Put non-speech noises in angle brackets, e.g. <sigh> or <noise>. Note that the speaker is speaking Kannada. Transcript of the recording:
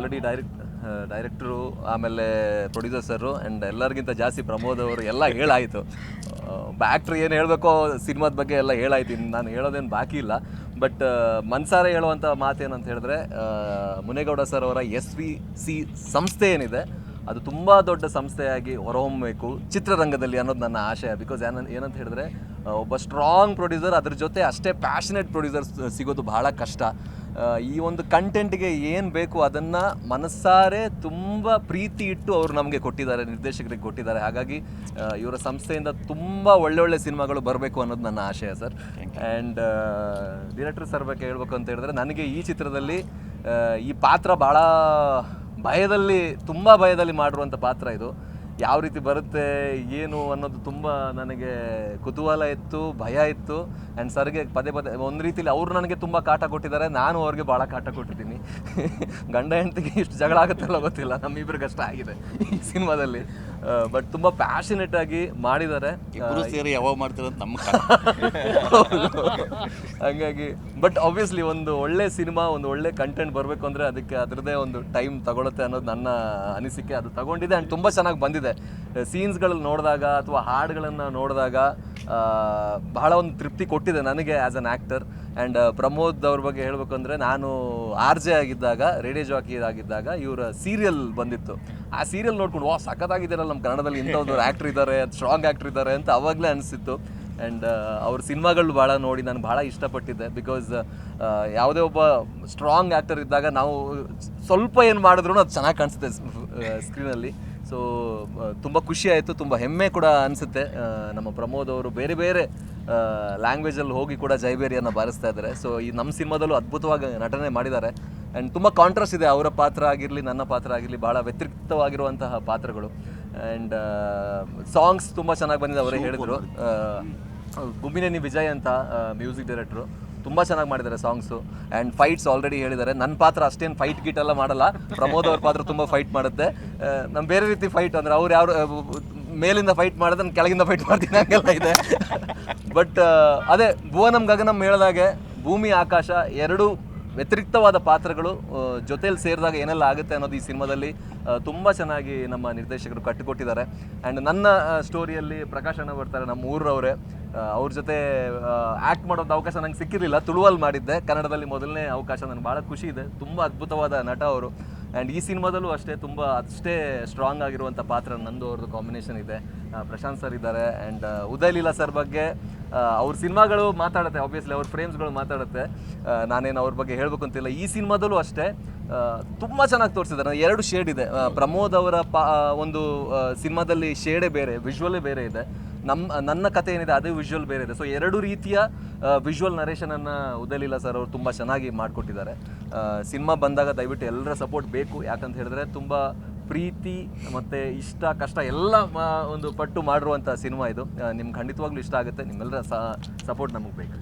ಆಲ್ರೆಡಿ ಡೈರೆಕ್ಟ್ ಡೈರೆಕ್ಟ್ರು ಆಮೇಲೆ ಪ್ರೊಡ್ಯೂಸರ್ಸರು ಆ್ಯಂಡ್ ಎಲ್ಲರಿಗಿಂತ ಜಾಸ್ತಿ ಪ್ರಮೋದ್ ಅವರು ಎಲ್ಲ ಹೇಳಾಯಿತು. ಆ್ಯಕ್ಟ್ರ್ ಏನು ಹೇಳಬೇಕೋ ಸಿನಿಮಾದ ಬಗ್ಗೆ ಎಲ್ಲ ಹೇಳಾಯ್ತು. ಇನ್ನು ನಾನು ಹೇಳೋದೇನು ಬಾಕಿ ಇಲ್ಲ. ಬಟ್ ಮನ್ಸಾರೆ ಹೇಳುವಂಥ ಮಾತೇನಂತ ಹೇಳಿದ್ರೆ ಆ, ಮುನೇಗೌಡ ಸರ್ ಅವರ ಎಸ್ ವಿ ಸಿ ಸಂಸ್ಥೆ ಏನಿದೆ ಅದು ತುಂಬ ದೊಡ್ಡ ಸಂಸ್ಥೆಯಾಗಿ ಹೊರಹೊಮ್ಮಬೇಕು ಚಿತ್ರರಂಗದಲ್ಲಿ ಅನ್ನೋದು ನನ್ನ ಆಶಯ. ಬಿಕಾಸ್ ಏನ ಏನಂತ ಹೇಳಿದ್ರೆ ಒಬ್ಬ ಸ್ಟ್ರಾಂಗ್ ಪ್ರೊಡ್ಯೂಸರ್ ಅದ್ರ ಜೊತೆ ಅಷ್ಟೇ ಪ್ಯಾಷನೇಟ್ ಪ್ರೊಡ್ಯೂಸರ್ಸ್ ಸಿಗೋದು ಬಹಳ ಕಷ್ಟ. ಈ ಒಂದು ಕಂಟೆಂಟ್ಗೆ ಏನು ಬೇಕು ಅದನ್ನು ಮನಸ್ಸಾರೆ ತುಂಬ ಪ್ರೀತಿ ಇಟ್ಟು ಅವರು ನಮಗೆ ಕೊಟ್ಟಿದ್ದಾರೆ ನಿರ್ದೇಶಕರಿಗೆ ಕೊಟ್ಟಿದ್ದಾರೆ. ಹಾಗಾಗಿ ಇವರ ಸಂಸ್ಥೆಯಿಂದ ತುಂಬ ಒಳ್ಳೊಳ್ಳೆ ಸಿನಿಮಾಗಳು ಬರಬೇಕು ಅನ್ನೋದು ನನ್ನ ಆಶಯ ಸರ್. ಆ್ಯಂಡ್ ಡೈರೆಕ್ಟರ್ ಸರ್ ಬಗ್ಗೆ ಹೇಳ್ಬೇಕು ಅಂತ ಹೇಳಿದ್ರೆ ನನಗೆ ಈ ಚಿತ್ರದಲ್ಲಿ ಈ ಪಾತ್ರ ಭಾಳ ಭಯದಲ್ಲಿ ತುಂಬ ಭಯದಲ್ಲಿ ಮಾಡಿರುವಂಥ ಪಾತ್ರ ಇದು. ಯಾವ ರೀತಿ ಬರುತ್ತೆ, ಏನು ಅನ್ನೋದು ತುಂಬ ನನಗೆ ಕುತೂಹಲ ಇತ್ತು, ಭಯ ಇತ್ತು. ಆ್ಯಂಡ್ ಸರ್ಗೆ ಪದೇ ಪದೇ, ಒಂದು ರೀತಿಲಿ ಅವರು ನನಗೆ ತುಂಬ ಕಾಟ ಕೊಟ್ಟಿದ್ದಾರೆ, ನಾನು ಅವ್ರಿಗೆ ಭಾಳ ಕಾಟ ಕೊಟ್ಟಿದ್ದೀನಿ. <laughs> ಗಂಡ ಹೆಂಡತಿಗೆ ಇಷ್ಟು ಜಗಳ ಆಗುತ್ತಲ್ಲ ಗೊತ್ತಿಲ್ಲ ನಮ್ಮಿಬ್ರಿಗೆ ಅಷ್ಟ ಆಗಿದೆ ಈ ಸಿನಿಮಾದಲ್ಲಿ. ಬಟ್ ತುಂಬ ಪ್ಯಾಷನೇಟ್ ಆಗಿ ಮಾಡಿದ್ದಾರೆ. ಇಬ್ಬರು ಸೇರಿ ಯಾವಾಗ ಮಾಡ್ತಾರೆ ಅಂತ ನಮ್ಮ <laughs> ಹಂಗಾಗಿ ಬಟ್ ಆಬ್ವಿಯಸ್ಲಿ ಒಂದು ಒಳ್ಳೆ ಸಿನಿಮಾ ಒಂದು ಒಳ್ಳೆ ಕಂಟೆಂಟ್ ಬರಬೇಕು ಅಂದರೆ ಅದಕ್ಕೆ ಅದರದೇ ಒಂದು ಟೈಮ್ ತಗೊಳುತ್ತೆ ಅನ್ನೋದು ನನ್ನ ಅನಿಸಿಕೆ. ಅದು ತಗೊಂಡಿದೆ ಆ್ಯಂಡ್ ತುಂಬ ಚೆನ್ನಾಗಿ ಬಂದಿದೆ. ಸೀನ್ಸ್ಗಳಲ್ಲಿ ನೋಡಿದಾಗ ಅಥವಾ ಹಾಡುಗಳನ್ನು ನೋಡಿದಾಗ ಬಹಳ ಒಂದು ತೃಪ್ತಿ ಕೊಟ್ಟಿದೆ ನನಗೆ as an actor and Pramod ಅವ್ರ ಬಗ್ಗೆ ಹೇಳಬೇಕು ನಾನು ಆರ್ ಜೆ ಆಗಿದ್ದಾಗ, ರೇಡಿಯೋ ಜಾಕಿ ಆಗಿದ್ದಾಗ ಇವರ ಸೀರಿಯಲ್ ಬಂದಿತ್ತು. ಆ ಸೀರಿಯಲ್ ನೋಡ್ಕೊಂಡು ವಾ ಸಖತ್ತಾಗಿದ್ದಾರಲ್ಲ ನಮ್ಮ ಕನ್ನಡದಲ್ಲಿ ಇಂಥ ಒಂದು ಆ್ಯಕ್ಟ್ರ್ ಇದ್ದಾರೆ ಸ್ಟ್ರಾಂಗ್ ಆ್ಯಕ್ಟ್ರ್ ಇದ್ದಾರೆ ಅಂತ ಅವಾಗಲೇ ಅನಿಸಿತ್ತು. ಆ್ಯಂಡ್ ಅವ್ರ ಸಿನಿಮಾಗಳು ಭಾಳ ನೋಡಿ ನಾನು ಭಾಳ ಇಷ್ಟಪಟ್ಟಿದ್ದೆ ಬಿಕಾಸ್ ಯಾವುದೇ ಒಬ್ಬ ಸ್ಟ್ರಾಂಗ್ ಆ್ಯಕ್ಟರ್ ಇದ್ದಾಗ ನಾವು ಸ್ವಲ್ಪ ಏನು ಮಾಡಿದ್ರು ಅದು ಚೆನ್ನಾಗಿ ಕಾಣಿಸುತ್ತೆ ಸ್ಕ್ರೀನಲ್ಲಿ ಸೊ ತುಂಬ ಖುಷಿ ಆಯಿತು ತುಂಬ ಹೆಮ್ಮೆ ಕೂಡ ಅನಿಸುತ್ತೆ. ನಮ್ಮ ಪ್ರಮೋದ್ ಅವರು ಬೇರೆ ಬೇರೆ ಲ್ಯಾಂಗ್ವೇಜಲ್ಲಿ ಹೋಗಿ ಕೂಡ ಜೈಬೇರಿಯನ್ನು ಬಾರಿಸ್ತಾ ಇದ್ದಾರೆ. ಸೊ ಈ ನಮ್ಮ ಸಿನಿಮಾದಲ್ಲೂ ಅದ್ಭುತವಾಗಿ ನಟನೆ ಮಾಡಿದ್ದಾರೆ. ಆ್ಯಂಡ್ ತುಂಬ ಕಾಂಟ್ರಾಸ್ಟ್ ಇದೆ ಅವರ ಪಾತ್ರ ಆಗಿರಲಿ ನನ್ನ ಪಾತ್ರ ಆಗಿರಲಿ ಭಾಳ ವ್ಯತಿರಿಕ್ತವಾಗಿರುವಂತಹ ಪಾತ್ರಗಳು. ಆ್ಯಂಡ್ ಸಾಂಗ್ಸ್ ತುಂಬ ಚೆನ್ನಾಗಿ ಬಂದಿದೆ ಅವರೇ ಹೇಳಿದರು. ಗುಮ್ಮಿನೇನಿ ವಿಜಯ್ ಅಂತ ಮ್ಯೂಸಿಕ್ ಡೈರೆಕ್ಟ್ರು ತುಂಬ ಚೆನ್ನಾಗಿ ಮಾಡಿದ್ದಾರೆ ಸಾಂಗ್ಸು. ಆ್ಯಂಡ್ ಫೈಟ್ಸ್ ಆಲ್ರೆಡಿ ಹೇಳಿದ್ದಾರೆ. ನನ್ನ ಪಾತ್ರ ಅಷ್ಟೇನು ಫೈಟ್ ಗೀಟ್ ಎಲ್ಲ ಮಾಡಲ್ಲ. ಪ್ರಮೋದ್ ಅವ್ರ ಪಾತ್ರ ತುಂಬ ಫೈಟ್ ಮಾಡುತ್ತೆ. ನಮ್ಮ ಬೇರೆ ರೀತಿ ಫೈಟ್ ಅಂದರೆ ಅವ್ರು ಯಾರು ಮೇಲಿಂದ ಫೈಟ್ ಮಾಡಿದ್ರೆ ನಾನು ಕೆಳಗಿಂದ ಫೈಟ್ ಮಾಡ್ತೀನಿ ಹಂಗೆಲ್ಲ ಇದೆ. <laughs> ಬಟ್ ಅದೇ ಭುವನಂ ಗಗನಂ ಹೇಳಿದಾಗೆ ಭೂಮಿ ಆಕಾಶ ಎರಡು ವ್ಯತಿರಿಕ್ತವಾದ ಪಾತ್ರಗಳು ಜೊತೆಯಲ್ಲಿ ಸೇರಿದಾಗ ಏನೆಲ್ಲ ಆಗುತ್ತೆ ಅನ್ನೋದು ಈ ಸಿನಿಮಾದಲ್ಲಿ ತುಂಬ ಚೆನ್ನಾಗಿ ನಮ್ಮ ನಿರ್ದೇಶಕರು ಕಟ್ಟಿಕೊಟ್ಟಿದ್ದಾರೆ. ಆ್ಯಂಡ್ ನನ್ನ ಸ್ಟೋರಿಯಲ್ಲಿ ಪ್ರಕಾಶ್ ಅಣ್ಣ ಬರ್ತಾರೆ, ನಮ್ಮ ಊರವರೇ. ಅವ್ರ ಜೊತೆ ಆ್ಯಕ್ಟ್ ಮಾಡೋದು ಅವಕಾಶ ನಂಗೆ ಸಿಕ್ಕಿರಲಿಲ್ಲ. ತುಳುವಲ್ಲಿ ಮಾಡಿದ್ದೆ. ಕನ್ನಡದಲ್ಲಿ ಮೊದಲನೇ ಅವಕಾಶ ನನಗೆ ಭಾಳ ಖುಷಿ ಇದೆ. ತುಂಬ ಅದ್ಭುತವಾದ ನಟ ಅವರು. ಆ್ಯಂಡ್ ಈ ಸಿನಿಮಾದಲ್ಲೂ ಅಷ್ಟೇ, ತುಂಬ ಅಷ್ಟೇ ಸ್ಟ್ರಾಂಗ್ ಆಗಿರುವಂಥ ಪಾತ್ರ ನಂದು ಅವ್ರದ್ದು ಕಾಂಬಿನೇಷನ್ ಇದೆ. ಪ್ರಶಾಂತ್ ಸರ್ ಇದ್ದಾರೆ ಆ್ಯಂಡ್ ಉದಯ್ ಲೀಲಾ ಸರ್ ಬಗ್ಗೆ ಅವ್ರ ಸಿನಿಮಾಗಳು ಮಾತಾಡುತ್ತೆ ಆಬ್ವಿಯಸ್ಲಿ ಅವ್ರ ಫ್ರೇಮ್ಸ್ಗಳು ಮಾತಾಡುತ್ತೆ. ನಾನೇನು ಅವ್ರ ಬಗ್ಗೆ ಹೇಳ್ಬೇಕು ಅಂತಿಲ್ಲ. ಈ ಸಿನಿಮಾದಲ್ಲೂ ಅಷ್ಟೇ ತುಂಬ ಚೆನ್ನಾಗಿ ತೋರಿಸಿದ್ದಾರೆ. ಎರಡು ಶೇಡ್ ಇದೆ. ಪ್ರಮೋದ್ ಅವರ ಪಾ ಒಂದು ಸಿನಿಮಾದಲ್ಲಿ ಶೇಡೇ ಬೇರೆ ವಿಜುವಲೇ ಬೇರೆ ಇದೆ. ನಮ್ಮ ನನ್ನ ಕತೆ ಏನಿದೆ ಅದೇ ವಿಜುವಲ್ ಬೇರೆ ಇದೆ. ಸೊ ಎರಡು ರೀತಿಯ ವಿಜುವಲ್ ನರೇಷನನ್ನು ಉದಯಲೀಲಾ ಸರ್ ಅವರು ತುಂಬ ಚೆನ್ನಾಗಿ ಮಾಡಿಕೊಟ್ಟಿದ್ದಾರೆ. ಸಿನಿಮಾ ಬಂದಾಗ ದಯವಿಟ್ಟು ಎಲ್ಲರ ಸಪೋರ್ಟ್ ಬೇಕು. ಯಾಕಂತ ಹೇಳಿದ್ರೆ ತುಂಬ ಪ್ರೀತಿ ಮತ್ತು ಇಷ್ಟ, ಕಷ್ಟ ಎಲ್ಲ ಒಂದು ಪಟ್ಟು ಮಾಡಿರುವಂಥ ಸಿನಿಮಾ ಇದು. ನಿಮ್ಗೆ ಖಂಡಿತವಾಗ್ಲೂ ಇಷ್ಟ ಆಗುತ್ತೆ. ನಿಮ್ಮೆಲ್ಲರ ಸಪೋರ್ಟ್ ನಮಗೆ ಬೇಕು.